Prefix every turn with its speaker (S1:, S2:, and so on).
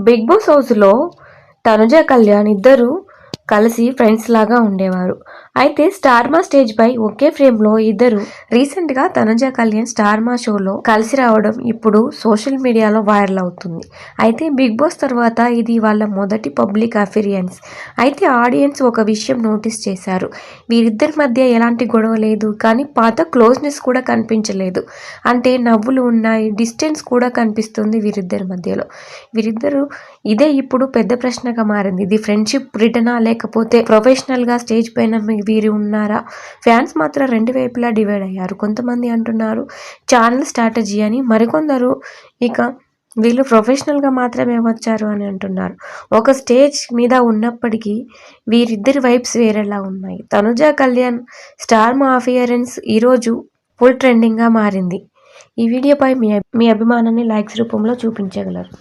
S1: Big boss హౌస్లో తనుజ కళ్యాణ్ ఇద్దరు కలిసి ఫ్రెండ్స్ లాగా ఉండేవారు. అయితే స్టార్మా స్టేజ్ పై ఒకే ఫ్రేమ్లో ఇద్దరు రీసెంట్గా తనుజ కళ్యాణ్ స్టార్మా షోలో కలిసి రావడం ఇప్పుడు సోషల్ మీడియాలో వైరల్ అవుతుంది. అయితే బిగ్ బాస్ తర్వాత ఇది వాళ్ళ మొదటి పబ్లిక్ అఫీరియన్స్ అయితే ఆడియన్స్ ఒక విషయం నోటీస్ చేశారు. వీరిద్దరి మధ్య ఎలాంటి గొడవ లేదు కానీ పాత క్లోజ్నెస్ కూడా కనిపించలేదు. అంటే నవ్వులు ఉన్నాయి డిస్టెన్స్ కూడా కనిపిస్తుంది వీరిద్దరి మధ్యలో. వీరిద్దరు ఇదే ఇప్పుడు పెద్ద ప్రశ్నగా మారింది. ఇది ఫ్రెండ్షిప్ రిటర్నా లేకపోతే ప్రొఫెషనల్గా స్టేజ్ పైన వీరి వీరు ఉన్నారా? ఫ్యాన్స్ మాత్రం రెండు వైపులా డివైడ్ అయ్యారు. కొంతమంది అంటున్నారు ఛానల్ స్ట్రాటజీ అని. మరికొందరు ఇక వీళ్ళు ప్రొఫెషనల్గా మాత్రమే వచ్చారు అని అంటున్నారు. ఒక స్టేజ్ మీద ఉన్నప్పటికీ వీరిద్దరి వైబ్స్ వేరేలా ఉన్నాయి. తనుజ కళ్యాణ్ స్టార్ మా అఫియరెన్స్ ఈరోజు ఫుల్ ట్రెండింగ్గా మారింది. ఈ వీడియోపై మీ మీ అభిమానాన్ని లైక్స్ రూపంలో చూపించగలరు.